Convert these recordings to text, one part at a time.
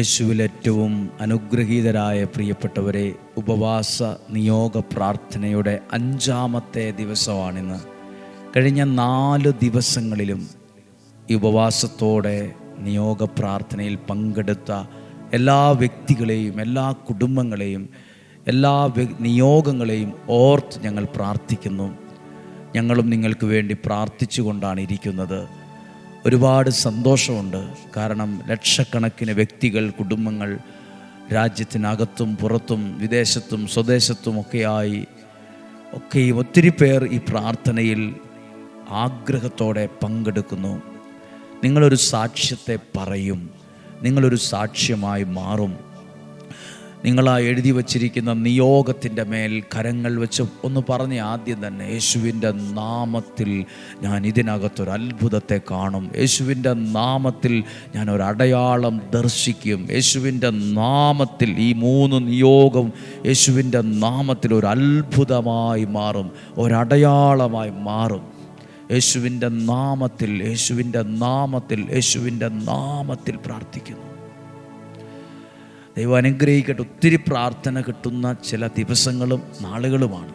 യേശുവിൽ ഏറ്റവും അനുഗ്രഹീതരായ പ്രിയപ്പെട്ടവരെ ഉപവാസ നിയോഗ പ്രാർത്ഥനയുടെ അഞ്ചാമത്തെ ദിവസമാണിന്ന്. കഴിഞ്ഞ നാല് ദിവസങ്ങളിലും ഈ ഉപവാസത്തോടെ നിയോഗ പ്രാർത്ഥനയിൽ പങ്കെടുത്ത എല്ലാ വ്യക്തികളെയും എല്ലാ കുടുംബങ്ങളെയും എല്ലാ നിയോഗങ്ങളെയും ഓർത്ത് ഞങ്ങൾ പ്രാർത്ഥിക്കുന്നു. ഞങ്ങളും നിങ്ങൾക്ക് വേണ്ടി പ്രാർത്ഥിച്ചുകൊണ്ടാണ് ഇരിക്കുന്നത്. ഒരുപാട് സന്തോഷമുണ്ട്. കാരണം ലക്ഷക്കണക്കിന് വ്യക്തികൾ കുടുംബങ്ങൾ രാജ്യത്തിനകത്തും പുറത്തും വിദേശത്തും സ്വദേശത്തും ഒക്കെയായി ഒക്കെയും ഒത്തിരി പേർ ഈ പ്രാർത്ഥനയിൽ ആഗ്രഹത്തോടെ പങ്കെടുക്കുന്നു. നിങ്ങളൊരു സാക്ഷ്യത്തെ പറയും. നിങ്ങളൊരു സാക്ഷ്യമായി മാറും. നിങ്ങൾ ആ എഴുതി വച്ചിരിക്കുന്ന നിയോഗത്തിന്റെ മേൽ കരങ്ങൾ വെച്ച് ഒന്ന് പറഞ്ഞ് ആദ്യം തന്നെ യേശുവിന്റെ നാമത്തിൽ ഞാൻ ഇതിനകത്തൊരു അത്ഭുതത്തെ കാണും. യേശുവിന്റെ നാമത്തിൽ ഞാൻ ഒരു അടയാളം ദർശിക്കും. യേശുവിന്റെ നാമത്തിൽ ഈ മൂന്ന് നിയോഗം യേശുവിന്റെ നാമത്തിൽ ഒരു അത്ഭുതമായി മാറും. ഒരടയാളമായി മാറും. യേശുവിന്റെ നാമത്തിൽ യേശുവിന്റെ നാമത്തിൽ യേശുവിന്റെ നാമത്തിൽ പ്രാർത്ഥിക്കുന്നു. ദൈവം അനുഗ്രഹിക്കട്ടെ. ഒത്തിരി പ്രാർത്ഥന കിട്ടുന്ന ചില ദിവസങ്ങളും നാളുകളുമാണ്.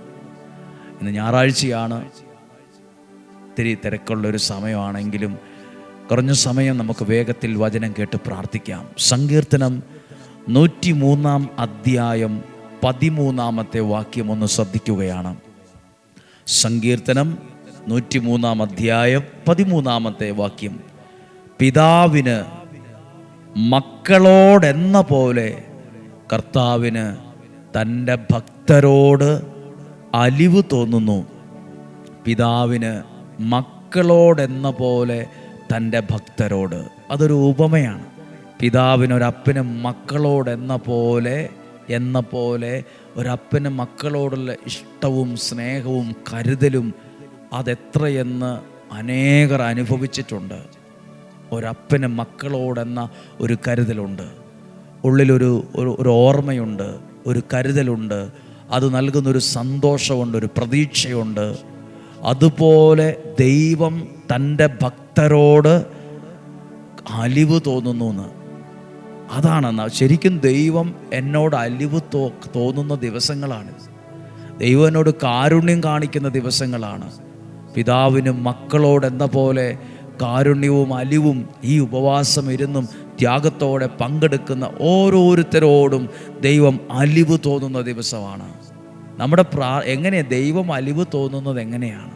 ഇന്ന് ഞായറാഴ്ചയാണ്. ഒത്തിരി തിരക്കുള്ള ഒരു സമയമാണെങ്കിലും കുറഞ്ഞ സമയം നമുക്ക് വേഗത്തിൽ വചനം കേട്ട് പ്രാർത്ഥിക്കാം. സങ്കീർത്തനം നൂറ്റി മൂന്നാം അധ്യായം പതിമൂന്നാമത്തെ വാക്യം ഒന്ന് ശ്രദ്ധിക്കുകയാണ്. സങ്കീർത്തനം നൂറ്റി മൂന്നാം അധ്യായം പതിമൂന്നാമത്തെ വാക്യം. പിതാവിന് മക്കളോടെന്ന പോലെ കർത്താവിന് തന്റെ ഭക്തരോട് അലിവ് തോന്നുന്നു. പിതാവിന് മക്കളോടെന്ന പോലെ തന്റെ ഭക്തരോട്. അതൊരു ഉപമയാണ്. പിതാവിന് ഒരപ്പന് മക്കളോടെന്ന പോലെ എന്ന പോലെ ഒരപ്പന് മക്കളോടുള്ള ഇഷ്ടവും സ്നേഹവും കരുതലും അതെത്രയെന്ന് അനേകർ അനുഭവിച്ചിട്ടുണ്ട്. ഒരപ്പന് മക്കളോടെന്ന ഒരു കരുതലുണ്ട്. ഉള്ളിലൊരു ഒരു ഓർമ്മയുണ്ട് ഒരു കരുതലുണ്ട്. അത് നൽകുന്നൊരു സന്തോഷമുണ്ട് ഒരു പ്രതീക്ഷയുണ്ട്. അതുപോലെ ദൈവം തന്റെ ഭക്തരോട് അലിവ് തോന്നുന്നു എന്ന് അതാണ് ശരിക്കും ദൈവം എന്നോട് അലിവ് തോ തോന്നുന്ന ദിവസങ്ങളാണ്. ദൈവനോട് കാരുണ്യം കാണിക്കുന്ന ദിവസങ്ങളാണ്. പിതാവിനും മക്കളോട് എന്ന പോലെ കാരുണ്യവും അലിവും ഈ ഉപവാസം ഇരുന്നും ത്യാഗത്തോടെ പങ്കെടുക്കുന്ന ഓരോരുത്തരോടും ദൈവം അലിവ് തോന്നുന്ന ദിവസമാണ്. നമ്മുടെ പ്രാ എങ്ങനെയാണ് ദൈവം അലിവ് തോന്നുന്നത് എങ്ങനെയാണ്?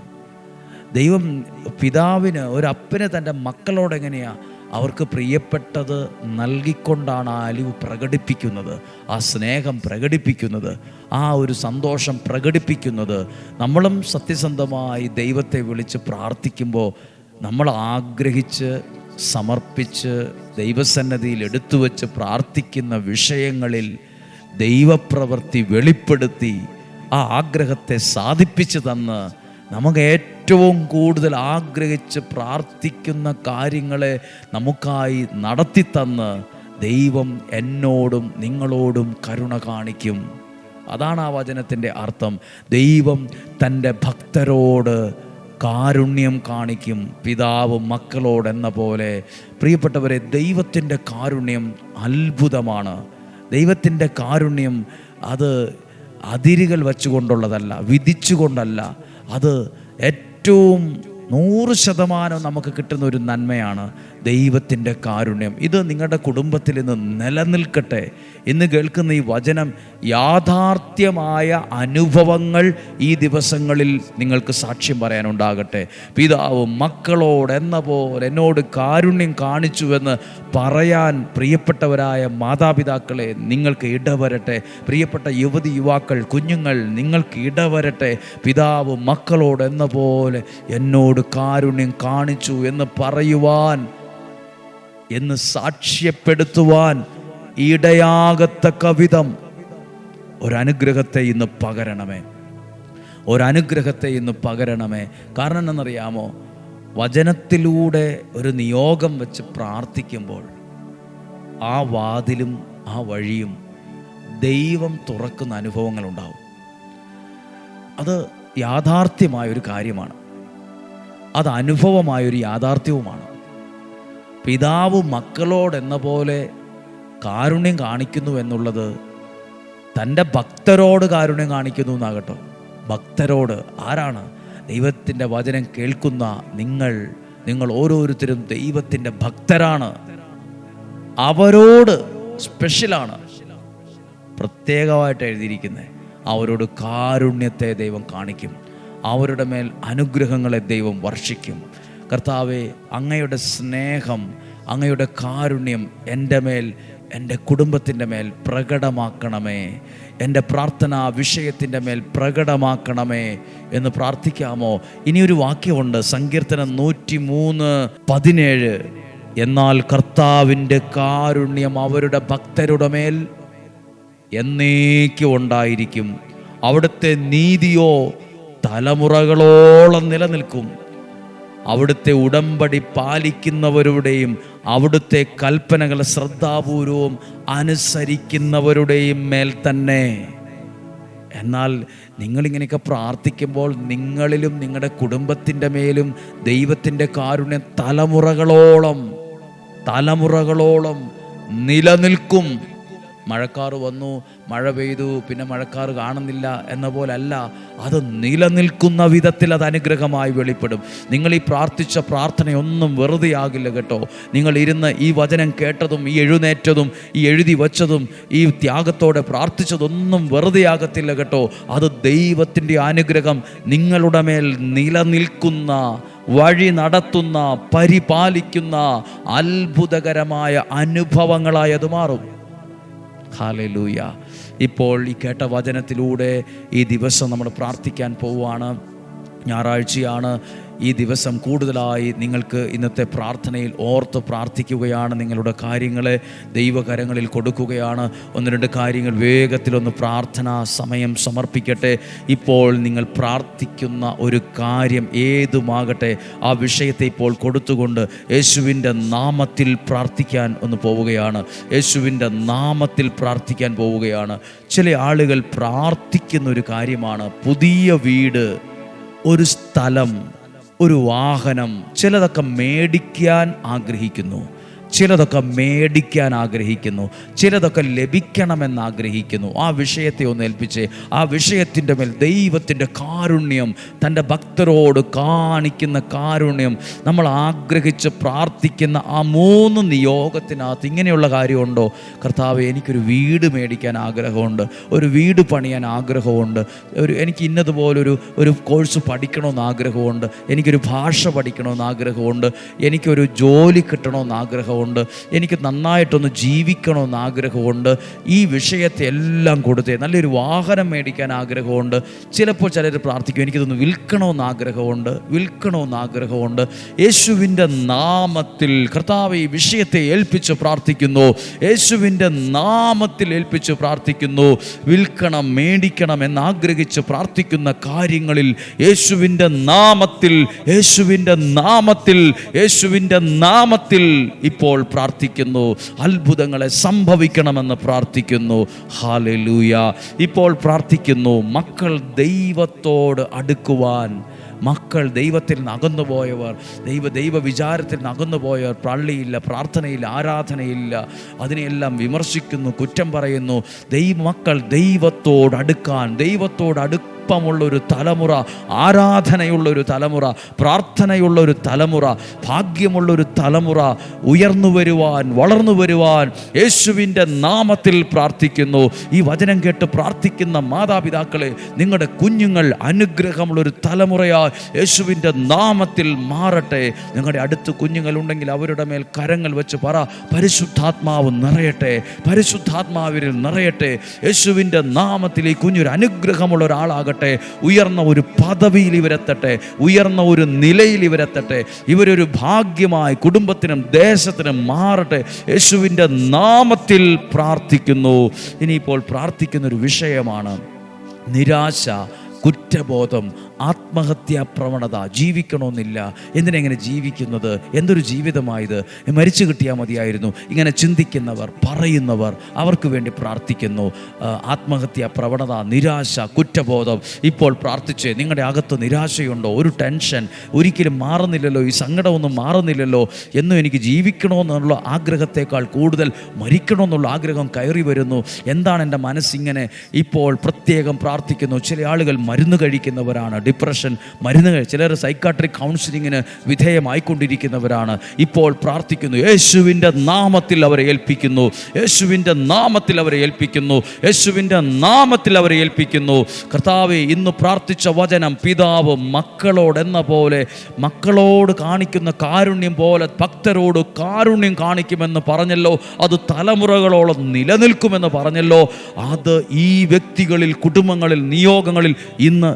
ദൈവം പിതാവിന് ഒരപ്പന് തന്റെ മക്കളോട് എങ്ങനെയാ അവർക്ക് പ്രിയപ്പെട്ടത് നൽകിക്കൊണ്ടാണ് ആ അലിവ് പ്രകടിപ്പിക്കുന്നത് ആ സ്നേഹം പ്രകടിപ്പിക്കുന്നത് ആ ഒരു സന്തോഷം പ്രകടിപ്പിക്കുന്നത്. നമ്മളും സത്യസന്ധമായി ദൈവത്തെ വിളിച്ച് പ്രാർത്ഥിക്കുമ്പോൾ നമ്മൾ ആഗ്രഹിച്ച് സമർപ്പിച്ച് ദൈവസന്നദ്ധിയിൽ എടുത്തു വച്ച് പ്രാർത്ഥിക്കുന്ന വിഷയങ്ങളിൽ ദൈവപ്രവൃത്തി വെളിപ്പെടുത്തി ആ ആഗ്രഹത്തെ സാധിപ്പിച്ചു തന്ന് നമുക്ക് ഏറ്റവും കൂടുതൽ ആഗ്രഹിച്ച് പ്രാർത്ഥിക്കുന്ന കാര്യങ്ങളെ നമുക്കായി നടത്തി തന്ന് ദൈവം എന്നോടും നിങ്ങളോടും കരുണ കാണിക്കും. അതാണ് ആ വചനത്തിന്റെ അർത്ഥം. ദൈവം തന്റെ ഭക്തരോട് കാരുണ്യം കാണിക്കും. പിതാവ് മക്കളോടെന്ന പോലെ പ്രിയപ്പെട്ടവരെ ദൈവത്തിന്റെ കാരുണ്യം അത്ഭുതമാണ്. ദൈവത്തിന്റെ കാരുണ്യം അത് അതിരുകൾ വച്ചുകൊണ്ടുള്ളതല്ല വിധിച്ചുകൊണ്ടല്ല. അത് ഏറ്റവും നൂറ് ശതമാനം നമുക്ക് കിട്ടുന്ന ഒരു നന്മയാണ്. ദൈവത്തിന്റെ കാരുണ്യം. ഇത് നിങ്ങളുടെ കുടുംബത്തിൽ ഇന്ന് നിലനിൽക്കട്ടെ. ഇന്ന് കേൾക്കുന്ന ഈ വചനം യാഥാർത്ഥ്യമായ അനുഭവങ്ങൾ ഈ ദിവസങ്ങളിൽ നിങ്ങൾക്ക് സാക്ഷ്യം പറയാനുണ്ടാകട്ടെ. പിതാവ് മക്കളോട് എന്ന പോലെ എന്നോട് കാരുണ്യം കാണിച്ചുവെന്ന് പറയാൻ പ്രിയപ്പെട്ടവരായ മാതാപിതാക്കളെ നിങ്ങൾക്ക് ഇടവരട്ടെ. പ്രിയപ്പെട്ട യുവതി യുവാക്കൾ കുഞ്ഞുങ്ങൾ നിങ്ങൾക്ക് ഇടവരട്ടെ. പിതാവ് മക്കളോട് എന്ന പോലെ എന്നോട് കാരുണ്യം കാണിച്ചു എന്ന് പറയുവാൻ എന്ന് സാക്ഷ്യപ്പെടുത്തുവാൻ ഇടയാകത്തക്ക വിധം ഒരനുഗ്രഹത്തെ ഇന്ന് പകരണമേ. ഒരനുഗ്രഹത്തെ ഇന്ന് പകരണമേ. കാരണം എന്നറിയാമോ? വചനത്തിലൂടെ ഒരു നിയോഗം വെച്ച് പ്രാർത്ഥിക്കുമ്പോൾ ആ വാതിലും ആ വഴിയും ദൈവം തുറക്കുന്ന അനുഭവങ്ങൾ ഉണ്ടാവും. അത് യാഥാർത്ഥ്യമായൊരു കാര്യമാണ്. അത് അനുഭവമായൊരു യാഥാർത്ഥ്യവുമാണ്. പിതാവ് മക്കളോടെന്ന പോലെ കാരുണ്യം കാണിക്കുന്നു എന്നുള്ളത് തന്റെ ഭക്തരോട് കാരുണ്യം കാണിക്കുന്നു എന്നാകട്ടോ. ഭക്തരോട് ആരാണ്? ദൈവത്തിന്റെ വചനം കേൾക്കുന്ന നിങ്ങൾ നിങ്ങൾ ഓരോരുത്തരും ദൈവത്തിന്റെ ഭക്തരാണ്. അവരോട് സ്പെഷ്യലാണ് പ്രത്യേകമായിട്ട് എഴുതിയിരിക്കുന്നത് അവരോട് കാരുണ്യത്തെ ദൈവം കാണിക്കും. അവരുടെ മേൽ അനുഗ്രഹങ്ങളെ ദൈവം വർഷിക്കും. കർത്താവെ അങ്ങയുടെ സ്നേഹം അങ്ങയുടെ കാരുണ്യം എന്റെ മേൽ എന്റെ കുടുംബത്തിന്റെ മേൽ പ്രകടമാക്കണമേ. എന്റെ പ്രാർത്ഥന വിഷയത്തിന്റെ മേൽ പ്രകടമാക്കണമേ എന്ന് പ്രാർത്ഥിക്കാമോ? ഇനിയൊരു വാക്യമുണ്ട് സങ്കീർത്തനം നൂറ്റി മൂന്ന് പതിനേഴ്. എന്നാൽ കർത്താവിന്റെ കാരുണ്യം അവരുടെ ഭക്തരുടെ മേൽ എന്നേക്കും ഉണ്ടായിരിക്കും. അവിടുത്തെ നീതിയോ തലമുറകളോളം നിലനിൽക്കും. അവിടുത്തെ ഉടമ്പടി പാലിക്കുന്നവരുടെയും അവിടുത്തെ കൽപ്പനകൾ ശ്രദ്ധാപൂർവം അനുസരിക്കുന്നവരുടെയും മേൽ തന്നെ. എന്നാൽ നിങ്ങളിങ്ങനെയൊക്കെ പ്രാർത്ഥിക്കുമ്പോൾ നിങ്ങളിലും നിങ്ങളുടെ കുടുംബത്തിന്റെ മേലും ദൈവത്തിന്റെ കാരുണ്യം തലമുറകളോളം തലമുറകളോളം നിലനിൽക്കും. മഴക്കാറ് വന്നു മഴ പെയ്തു പിന്നെ മഴക്കാറ് കാണുന്നില്ല എന്ന പോലല്ല. അത് നിലനിൽക്കുന്ന വിധത്തിൽ അത് അനുഗ്രഹമായി വെളിപ്പെടും. നിങ്ങൾ ഈ പ്രാർത്ഥിച്ച പ്രാർത്ഥനയൊന്നും വെറുതെ ആകില്ല കേട്ടോ. നിങ്ങൾ ഇരുന്ന് ഈ വചനം കേട്ടതും ഈ എഴുന്നേറ്റതും ഈ എഴുതി വച്ചതും ഈ ത്യാഗത്തോടെ പ്രാർത്ഥിച്ചതൊന്നും വെറുതെ ആകത്തില്ല കേട്ടോ. അത് ദൈവത്തിന്റെ അനുഗ്രഹം നിങ്ങളുടെ മേൽ നിലനിൽക്കുന്ന വഴി നടത്തുന്ന പരിപാലിക്കുന്ന അത്ഭുതകരമായ അനുഭവങ്ങളായത് മാറും. ഹാലലൂയ. ഇപ്പോൾ ഈ കേട്ട വചനത്തിലൂടെ ഈ ദിവസം നമ്മൾ പ്രാർത്ഥിക്കാൻ പോവുകയാണ്. ഞായറാഴ്ചയാണ് ഈ ദിവസം കൂടുതലായി നിങ്ങൾക്ക് ഇന്നത്തെ പ്രാർത്ഥനയിൽ ഓർത്ത് പ്രാർത്ഥിക്കുകയാണ്. നിങ്ങളുടെ കാര്യങ്ങളെ ദൈവകരങ്ങളിൽ കൊടുക്കുകയാണ്. ഒന്ന് രണ്ട് കാര്യങ്ങൾ വേഗത്തിലൊന്ന് പ്രാർത്ഥനാ സമയം സമർപ്പിക്കട്ടെ. ഇപ്പോൾ നിങ്ങൾ പ്രാർത്ഥിക്കുന്ന ഒരു കാര്യം ഏതുമാകട്ടെ ആ വിഷയത്തെ ഇപ്പോൾ കൊടുത്തുകൊണ്ട് യേശുവിന്റെ നാമത്തിൽ പ്രാർത്ഥിക്കാൻ ഒന്ന് പോവുകയാണ്. യേശുവിന്റെ നാമത്തിൽ പ്രാർത്ഥിക്കാൻ പോവുകയാണ്. ചില ആളുകൾ പ്രാർത്ഥിക്കുന്ന ഒരു കാര്യമാണ്. പുതിയ വീട് ഒരു സ്ഥലം ഒരു വാഹനം ചിലതൊക്കെ മേടിക്കാൻ ആഗ്രഹിക്കുന്നു. ചിലതൊക്കെ മേടിക്കാൻ ആഗ്രഹിക്കുന്നു ചിലതൊക്കെ ലഭിക്കണമെന്ന് ആഗ്രഹിക്കുന്നു. ആ വിഷയത്തെ ഒന്ന് ഏൽപ്പിച്ച്. ആ വിഷയത്തിന്റെ മേൽ ദൈവത്തിന്റെ കാരുണ്യം തന്റെ ഭക്തരോട് കാണിക്കുന്ന കാരുണ്യം നമ്മൾ ആഗ്രഹിച്ച് പ്രാർത്ഥിക്കുന്ന ആ മൂന്ന് നിയോഗത്തിനകത്ത് ഇങ്ങനെയുള്ള കാര്യമുണ്ടോ? കർത്താവ് എനിക്കൊരു വീട് മേടിക്കാൻ ആഗ്രഹമുണ്ട് ഒരു വീട് പണിയാൻ ആഗ്രഹമുണ്ട് ഒരു എനിക്ക് ഇന്നതുപോലൊരു ഒരു കോഴ്സ് പഠിക്കണമെന്ന് ആഗ്രഹമുണ്ട് എനിക്കൊരു ഭാഷ പഠിക്കണമെന്ന് ആഗ്രഹമുണ്ട് എനിക്കൊരു ജോലി കിട്ടണമെന്ന് ആഗ്രഹമുണ്ട്. എനിക്ക് നന്നായിട്ടൊന്ന് ജീവിക്കണമെന്ന് ആഗ്രഹമുണ്ട്. ഈ വിഷയത്തെ എല്ലാം കൊടുത്തേ നല്ലൊരു വാഹനം മേടിക്കാൻ ആഗ്രഹമുണ്ട്. ചിലപ്പോൾ ചിലർ പ്രാർത്ഥിക്കും എനിക്കിതൊന്ന് വിൽക്കണമെന്ന് ആഗ്രഹമുണ്ട്. വിൽക്കണമെന്ന് ആഗ്രഹമുണ്ട്. യേശുവിന്റെ നാമത്തിൽ കർത്താവ് ഈ വിഷയത്തെ ഏൽപ്പിച്ച് പ്രാർത്ഥിക്കുന്നു. യേശുവിന്റെ നാമത്തിൽ ഏൽപ്പിച്ച് പ്രാർത്ഥിക്കുന്നു. വിൽക്കണം മേടിക്കണം എന്നാഗ്രഹിച്ച് പ്രാർത്ഥിക്കുന്ന കാര്യങ്ങളിൽ യേശുവിന്റെ നാമത്തിൽ യേശുവിന്റെ നാമത്തിൽ യേശുവിന്റെ നാമത്തിൽ ഇപ്പോൾ പ്രാർത്ഥിക്കുന്നു. അത്ഭുതങ്ങളെ സംഭവിക്കണമെന്ന് പ്രാർത്ഥിക്കുന്നു. ഹാലലൂയ ഇപ്പോൾ പ്രാർത്ഥിക്കുന്നു മക്കൾ ദൈവത്തോട് അടുക്കുവാൻ. മക്കൾ ദൈവത്തിൽ നിന്ന് അകന്നുപോയവർ ദൈവ ദൈവ വിചാരത്തിൽ നിന്ന് അകന്നുപോയവർ പള്ളിയില്ല പ്രാർത്ഥനയില്ല ആരാധനയില്ല അതിനെയെല്ലാം വിമർശിക്കുന്നു കുറ്റം പറയുന്നു. ദൈവ മക്കൾ ദൈവത്തോട് അടുക്കാൻ ദൈവത്തോട് അടുക്ക അടുപ്പമുള്ള ഒരു തലമുറ ആരാധനയുള്ള ഒരു തലമുറ പ്രാർത്ഥനയുള്ള ഒരു തലമുറ ഭാഗ്യമുള്ള ഒരു തലമുറ ഉയർന്നു വരുവാൻ വളർന്നു വരുവാൻ യേശുവിന്റെ നാമത്തിൽ പ്രാർത്ഥിക്കുന്നു. ഈ വചനം കേട്ട് പ്രാർത്ഥിക്കുന്ന മാതാപിതാക്കളെ നിങ്ങളുടെ കുഞ്ഞുങ്ങൾ അനുഗ്രഹമുള്ള ഒരു യേശുവിന്റെ നാമത്തിൽ മാറട്ടെ. നിങ്ങളുടെ അടുത്ത് കുഞ്ഞുങ്ങളുണ്ടെങ്കിൽ അവരുടെ മേൽ കരങ്ങൾ വെച്ച് പറ പരിശുദ്ധാത്മാവ് നിറയട്ടെ പരിശുദ്ധാത്മാവിൽ നിറയട്ടെ. യേശുവിന്റെ നാമത്തിൽ ഈ കുഞ്ഞൊരു അനുഗ്രഹമുള്ള ഒരാളാകട്ടെ. ഉയർന്ന ഒരു പദവിയിൽ ഇവരെത്തട്ടെ ഉയർന്ന ഒരു നിലയിൽ ഇവരെത്തട്ടെ ഇവരൊരു ഭാഗ്യമായി കുടുംബത്തിനും ദേശത്തിനും മാറട്ടെ. യേശുവിന്റെ നാമത്തിൽ പ്രാർത്ഥിക്കുന്നു. ഇനിയിപ്പോൾ പ്രാർത്ഥിക്കുന്ന ഒരു വിഷയമാണ് നിരാശ കുറ്റബോധം ആത്മഹത്യാ പ്രവണത ജീവിക്കണമെന്നില്ല. എന്തിനെങ്ങനെ ജീവിക്കുന്നത്? എന്തൊരു ജീവിതമായത്? മരിച്ചു കിട്ടിയാൽ മതിയായിരുന്നു. ഇങ്ങനെ ചിന്തിക്കുന്നവർ പറയുന്നവർ അവർക്ക് വേണ്ടി പ്രാർത്ഥിക്കുന്നു. ആത്മഹത്യാ പ്രവണത നിരാശ കുറ്റബോധം ഇപ്പോൾ പ്രാർത്ഥിച്ച്. നിങ്ങളുടെ അകത്ത് നിരാശയുണ്ടോ? ഒരു ടെൻഷൻ ഒരിക്കലും മാറുന്നില്ലല്ലോ. ഈ സങ്കടമൊന്നും മാറുന്നില്ലല്ലോ. എന്നും എനിക്ക് ജീവിക്കണമെന്നുള്ള ആഗ്രഹത്തെക്കാൾ കൂടുതൽ മരിക്കണമെന്നുള്ള ആഗ്രഹം കയറി വരുന്നു. എന്താണ് എന്റെ മനസ്സിങ്ങനെ ഇപ്പോൾ പ്രത്യേകം പ്രാർത്ഥിക്കുന്നു? ചില ആളുകൾ മരുന്ന് കഴിക്കുന്നവരാണ്. ഡിപ്രഷൻ മരുന്ന് ചിലർ സൈക്കാട്രിക് കൗൺസിലിങ്ങിന് വിധേയമായിക്കൊണ്ടിരിക്കുന്നവരാണ്. ഇപ്പോൾ പ്രാർത്ഥിക്കുന്നു യേശുവിന്റെ നാമത്തിൽ അവരെ ഏൽപ്പിക്കുന്നു യേശുവിന്റെ നാമത്തിൽ അവരെ ഏൽപ്പിക്കുന്നു യേശുവിന്റെ നാമത്തിൽ അവരെ ഏൽപ്പിക്കുന്നു. കർത്താവെ ഇന്ന് പ്രാർത്ഥിച്ച വചനം പിതാവ് മക്കളോടെന്ന പോലെ മക്കളോട് കാണിക്കുന്ന കാരുണ്യം പോലെ ഭക്തരോട് കാരുണ്യം കാണിക്കുമെന്ന് പറഞ്ഞല്ലോ. അത് തലമുറകളോളം നിലനിൽക്കുമെന്ന് പറഞ്ഞല്ലോ. അത് ഈ വ്യക്തികളിൽ കുടുംബങ്ങളിൽ നിയോഗങ്ങളിൽ ഇന്ന്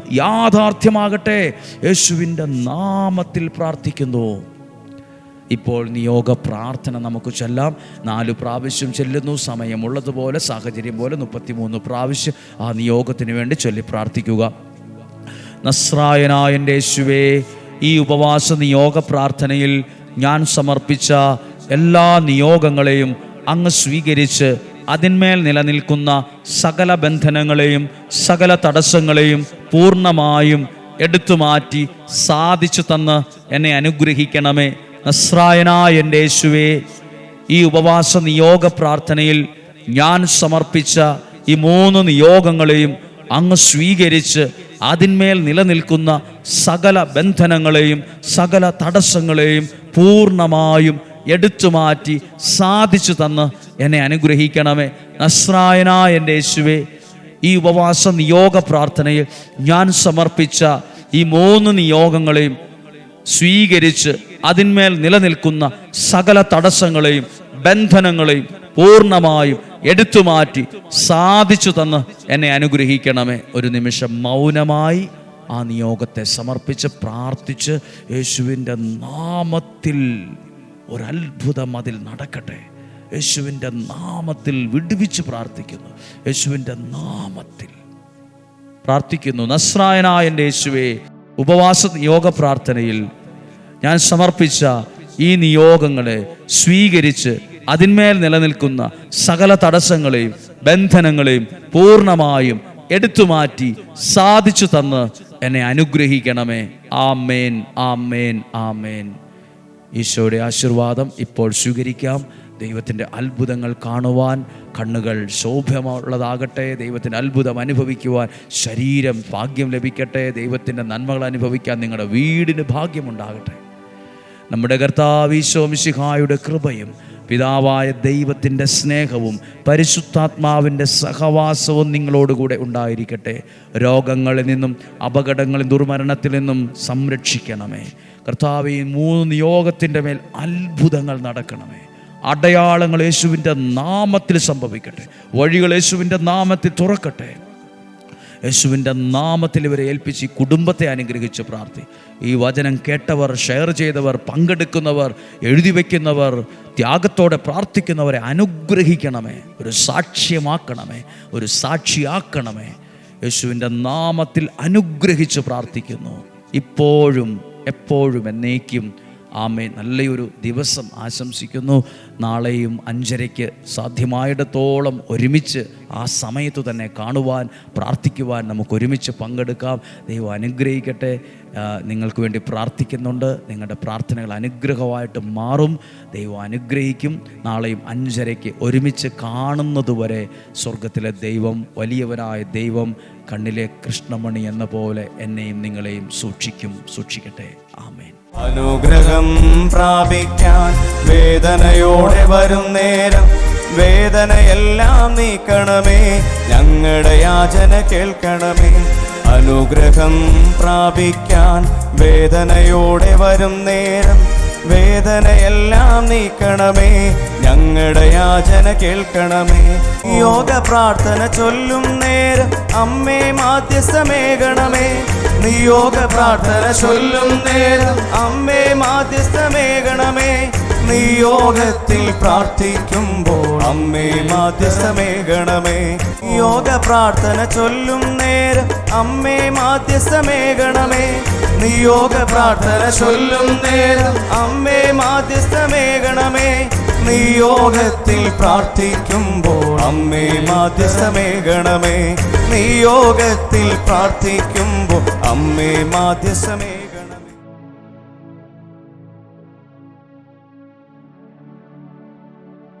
യാഥാർത്ഥ്യമാകട്ടെ യേശുവിന്റെ നാമത്തിൽ പ്രാർത്ഥിക്കുന്നു. ഇപ്പോൾ നിയോഗ പ്രാർത്ഥന നമുക്ക് ചെല്ലാം. നാല് പ്രാവശ്യം ചെല്ലുന്നു. സമയമുള്ളതുപോലെ സാഹചര്യം പോലെ മുപ്പത്തിമൂന്ന് പ്രാവശ്യം ആ നിയോഗത്തിന് വേണ്ടി ചൊല്ലി പ്രാർത്ഥിക്കുക. നസ്രായനായ യേശുവേ ഈ ഉപവാസ നിയോഗ പ്രാർത്ഥനയിൽ ഞാൻ സമർപ്പിച്ച എല്ലാ നിയോഗങ്ങളെയും അങ്ങ് സ്വീകരിച്ച് അതിന്മേൽ നിലനിൽക്കുന്ന സകല ബന്ധനങ്ങളെയും സകല തടസ്സങ്ങളെയും പൂർണമായും എടുത്തു മാറ്റി സാധിച്ചു തന്ന് എന്നെ അനുഗ്രഹിക്കണമേ. നസ്രായനായ എന്റെ യേശുവേ ഈ ഉപവാസ നിയോഗ പ്രാർത്ഥനയിൽ ഞാൻ സമർപ്പിച്ച ഈ മൂന്ന് നിയോഗങ്ങളെയും അങ്ങ് സ്വീകരിച്ച് അതിന്മേൽ നിലനിൽക്കുന്ന സകല ബന്ധനങ്ങളെയും സകല തടസ്സങ്ങളെയും പൂർണമായും എടുത്തു മാറ്റി സാധിച്ചു തന്ന് എന്നെ അനുഗ്രഹിക്കണമേ. നസ്രായനായ എന്റെ യേശുവേ ഈ ഉപവാസ നിയോഗ പ്രാർത്ഥനയിൽ ഞാൻ സമർപ്പിച്ച ഈ മൂന്ന് നിയോഗങ്ങളെയും സ്വീകരിച്ച് അതിന്മേൽ നിലനിൽക്കുന്ന സകല തടസ്സങ്ങളെയും ബന്ധനങ്ങളെയും പൂർണമായും എടുത്തു മാറ്റി സാധിച്ചു തന്ന് എന്നെ അനുഗ്രഹിക്കണമേ. ഒരു നിമിഷം മൗനമായി ആ നിയോഗത്തെ സമർപ്പിച്ച് പ്രാർത്ഥിച്ച് യേശുവിന്റെ നാമത്തിൽ ഒരത്ഭുതം അതിൽ നടക്കട്ടെ. യേശുവിന്റെ നാമത്തിൽ വിടുവിച്ച് പ്രാർത്ഥിക്കുന്നു. യേശുവിന്റെ നാമത്തിൽ പ്രാർത്ഥിക്കുന്നു. നസ്രായനായ എന്റെ യേശുവേ ഉപവാസ യോഗ പ്രാർത്ഥനയിൽ ഞാൻ സമർപ്പിച്ച ഈ നിയോഗങ്ങളെ സ്വീകരിച്ച് അതിന്മേൽ നിലനിൽക്കുന്ന സകല തടസ്സങ്ങളെയും ബന്ധനങ്ങളെയും പൂർണമായും എടുത്തു മാറ്റി സാധിച്ചു തന്ന് എന്നെ അനുഗ്രഹിക്കണമേ. ആമേൻ ആമേൻ ആമേൻ. ഈശോയുടെ ആശീർവാദം ഇപ്പോൾ സ്വീകരിക്കാം. ദൈവത്തിന്റെ അത്ഭുതങ്ങൾ കാണുവാൻ കണ്ണുകൾ ശോഭമുള്ളതാകട്ടെ ദൈവത്തിന്റെ അത്ഭുതം അനുഭവിക്കുവാൻ ശരീരം ഭാഗ്യം ലഭിക്കട്ടെ ദൈവത്തിന്റെ നന്മകൾ അനുഭവിക്കാൻ നിങ്ങളുടെ വീടിന് ഭാഗ്യമുണ്ടാകട്ടെ. നമ്മുടെ കർത്താവിശോമിശിഹായുടെ കൃപയും പിതാവായ ദൈവത്തിന്റെ സ്നേഹവും പരിശുദ്ധാത്മാവിന്റെ സഹവാസവും നിങ്ങളോടുകൂടെ ഉണ്ടായിരിക്കട്ടെ. രോഗങ്ങളിൽ നിന്നും അപകടങ്ങളിൽ ദുർമരണത്തിൽ നിന്നും സംരക്ഷിക്കണമേ. കർത്താവ് ഈ മൂന്ന് നിയോഗത്തിന്റെ മേൽ അത്ഭുതങ്ങൾ നടക്കണമേ. അടയാളങ്ങൾ യേശുവിന്റെ നാമത്തിൽ സംഭവിക്കട്ടെ. വഴികൾ യേശുവിന്റെ നാമത്തിൽ തുറക്കട്ടെ. യേശുവിന്റെ നാമത്തിൽ ഇവരെ ഏൽപ്പിച്ച് ഈ കുടുംബത്തെ അനുഗ്രഹിച്ച് പ്രാർത്ഥി. ഈ വചനം കേട്ടവർ ഷെയർ ചെയ്തവർ പങ്കെടുക്കുന്നവർ എഴുതി വയ്ക്കുന്നവർ ത്യാഗത്തോടെ പ്രാർത്ഥിക്കുന്നവരെ അനുഗ്രഹിക്കണമേ. ഒരു സാക്ഷ്യമാക്കണമേ. ഒരു സാക്ഷിയാക്കണമേ. യേശുവിന്റെ നാമത്തിൽ അനുഗ്രഹിച്ച് പ്രാർത്ഥിക്കുന്നു. ഇപ്പോഴും എപ്പോഴും എന്നേക്കും ആമേ നല്ലൊരു ദിവസം ആശംസിക്കുന്നു. നാളെയും അഞ്ചരയ്ക്ക് സാധ്യമായിടത്തോളം ഒരുമിച്ച് ആ സമയത്ത് തന്നെ കാണുവാൻ പ്രാർത്ഥിക്കുവാൻ നമുക്ക് ഒരുമിച്ച് പങ്കെടുക്കാം. ദൈവം അനുഗ്രഹിക്കട്ടെ. നിങ്ങൾക്ക് വേണ്ടി പ്രാർത്ഥിക്കുന്നുണ്ട്. നിങ്ങളുടെ പ്രാർത്ഥനകൾ അനുഗ്രഹമായിട്ട് മാറും. ദൈവം അനുഗ്രഹിക്കും. നാളെയും അഞ്ചരയ്ക്ക് ഒരുമിച്ച് കാണുന്നതുവരെ സ്വർഗത്തിലെ ദൈവം വലിയവനായ ദൈവം കണ്ണിലെ കൃഷ്ണമണി എന്ന പോലെ എന്നെയും നിങ്ങളെയും സൂക്ഷിക്കും സൂക്ഷിക്കട്ടെ. ആമേൻ. അനുഗ്രഹം പ്രാപിക്കാൻ വേദനയോടെ വരും നേരം. വേദനയെല്ലാം നീക്കണമേ ഞങ്ങളുടെ യാചന കേൾക്കണമേ. അനുഗ്രഹം പ്രാപിക്കാൻ വേദനയോടെ വരും നേരം. വേദനയെല്ലാം നീക്കണമേ ഞങ്ങളുടെ യാചന കേൾക്കണമേ. യോഗ പ്രാർത്ഥന ചൊല്ലും നേരം അമ്മേ മാധ്യസ്ഥമേകണമേ. നിയോഗ പ്രാർത്ഥന ചൊല്ലും നേരം. അമ്മേ മാധ്യസ്ഥമേകണമേ. നിയോഗത്തിൽ പ്രാർത്ഥിക്കുമ്പോൾ അമ്മേ മാധ്യസ്ഥമേകണമേ. യോഗ പ്രാർത്ഥന ചൊല്ലും നേരം. അമ്മേ മാധ്യസ്ഥമേകണമേ. നിയോഗ പ്രാർത്ഥന ചൊല്ലും നേരം. അമ്മേ മാധ്യസ്ഥമേകണമേ. നിയോഗത്തിൽ പ്രാർത്ഥിക്കുമ്പോൾ അമ്മേ മാധ്യസ്ഥമേകണമേ. നിയോഗത്തിൽ പ്രാർത്ഥിക്കുമ്പോൾ അമ്മേ മാധ്യസ്ഥമേ